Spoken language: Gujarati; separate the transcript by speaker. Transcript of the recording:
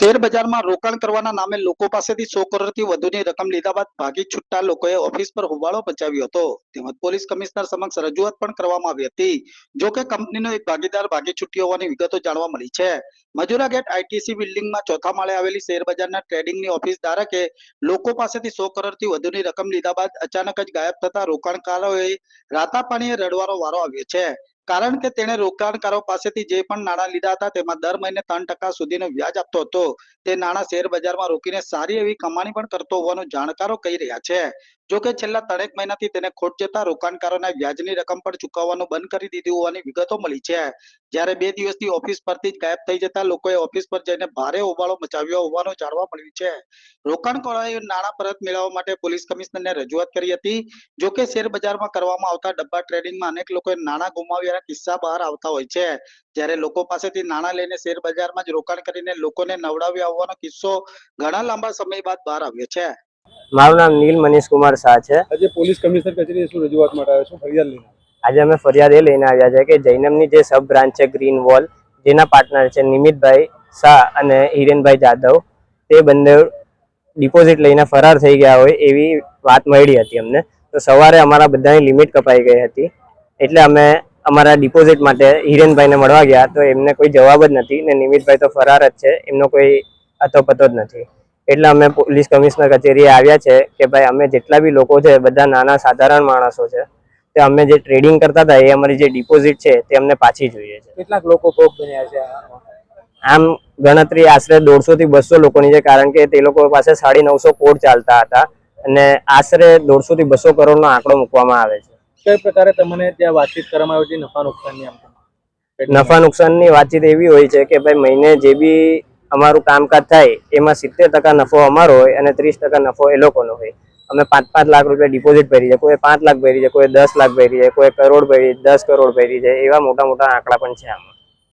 Speaker 1: શેર બજારમાં રોકાણ કરવાના નામે લોકો પાસેથી સો કરોડથી વધુની રકમ લીધા બાદ ભાગી છૂટતા લોકોએ ઓફિસ પર હોબાળો મચાવ્યો હતો. તેમજ પોલીસ કમિશનર સમક્ષ રજૂઆત પણ કરવામાં આવી હતી. જો કે કંપનીનો એક ભાગીદાર ભાગી છૂટ્યો હોવાની વિગતો જાણવા મળી છે. મજુરા ગેટ આઈટીસી બિલ્ડિંગમાં ચોથા માળે આવેલી શેર બજારના ટ્રેડિંગની ઓફિસ ધારકે લોકો પાસેથી સો કરોડથી વધુની રકમ લીધા બાદ અચાનક જ ગાયબ થતા રોકાણકારોએ રાતા પાણીએ રડવાનો વારો આવ્યો છે. કારણ કે તેણે રોકાણકારો પાસેથી જે પણ નાણાં લીધા હતા, તેમાં દર મહિને ત્રણ ટકા સુધીનો વ્યાજ આપતો હતો. તે નાણાં શેર બજારમાં રોકીને સારી એવી કમાણી પણ કરતો હોવાનું જાણકારો કહી રહ્યા છે. જો કે છેલ્લા ત્રણેક મહિનાથી તેને ખોટ જતા રોકાણકારોના વ્યાજની રકમ પણ ચૂકવવાનું બંધ કરી દીધું હોવાની વિગતો મળી છે. જ્યારે બે દિવસથી ઓફિસ પરથી જ ગાયબ થઈ જતા લોકોએ ઓફિસ પર જઈને ભારે હોબાળો મચાવ્યો હોવાનું જાણવા મળ્યું છે. રોકાણકારોએ નાણાં પરત મેળવવા માટે પોલીસ કમિશનરને રજૂઆત કરી હતી. જો કે શેર બજારમાં કરવામાં આવતા ડબ્બા ટ્રેડિંગમાં અનેક લોકોએ નાણાં ગુમાવ્યાના કિસ્સા બહાર આવતા હોય છે. જ્યારે લોકો પાસેથી નાણાં લઈને શેર બજારમાં જ રોકાણ કરીને લોકોને નવડાવ્યા હોવાનો કિસ્સો ઘણા લાંબા સમય બાદ બહાર આવ્યો છે.
Speaker 2: મારું નામ નીલ મનીષ કુમાર શાહ છે.
Speaker 3: આજે પોલીસ કમિશનર કચેરીએ શું રજૂઆત માટે આવ્યો છું? ફરિયાદ લઈને
Speaker 2: આજે અમે ફરિયાદ એ લઈને આવ્યા છે કે જૈનમની જે સબ બ્રાન્ચ છે ગ્રીન વોલ જેના પાર્ટનર છે નિમિતભાઈ શાહ અને હિરેનભાઈ જાદવ તે બંને ડિપોઝિટ લઈને ફરાર થઈ ગયા હોય એવી વાત મળી હતી અમને. તો સવારે અમારા બધાની લિમિટ કપાઈ ગઈ હતી. એટલે અમે અમારા ડિપોઝિટ માટે હિરેનભાઈને મળવા ગયા તો એમને કોઈ જવાબ જ નથી ને નિમિતભાઈ તો ફરાર જ છે એમનો કોઈ અતોપતો જ નથી. એટલે અમે પોલીસ કમિશનર કચેરીએ આવ્યા છે કે ભાઈ અમે જેટલા બી લોકો છે બધા નાના સાધારણ માણસો છે તે અમે જે ટ્રેડિંગ કરતા હતા એ અમારી જે ડિપોઝિટ છે તે અમને પાછી જોઈએ છે.
Speaker 3: કેટલાક લોકો ભોગ બન્યા છે આમ
Speaker 2: ગણતરી આશરે દોઢસો થી બસો લોકોની છે કારણ કે તે લોકો પાસે સાડી નવસો કોડ ચાલતા હતા અને આશરે દોઢસો થી બસો કરોડનો આંકડો મૂકવામાં આવે છે.
Speaker 3: કઈ પ્રકારે તમને ત્યાં વાતચીત કરવામાં આવી હતી નફા નુકસાનની
Speaker 2: નફા નુકસાનની વાતચીત એવી હોય છે કે ભાઈ મહિને જે બી અમારું કામકાજ થાય, એમાં સિત્તેર ટકા નફો અમારો હોય અને ત્રીસ ટકા નફો એ લોકોનો હોય. અમે પાંચ પાંચ લાખ રૂપિયા ડિપોઝિટ ભરી છે, કોઈ પાંચ લાખ ભરી છે, કોઈ દસ લાખ ભરી છે, કોઈ કરોડ ભરી, દસ કરોડ ભરી છે, એવા મોટા મોટા આંકડા પણ છે આમાં.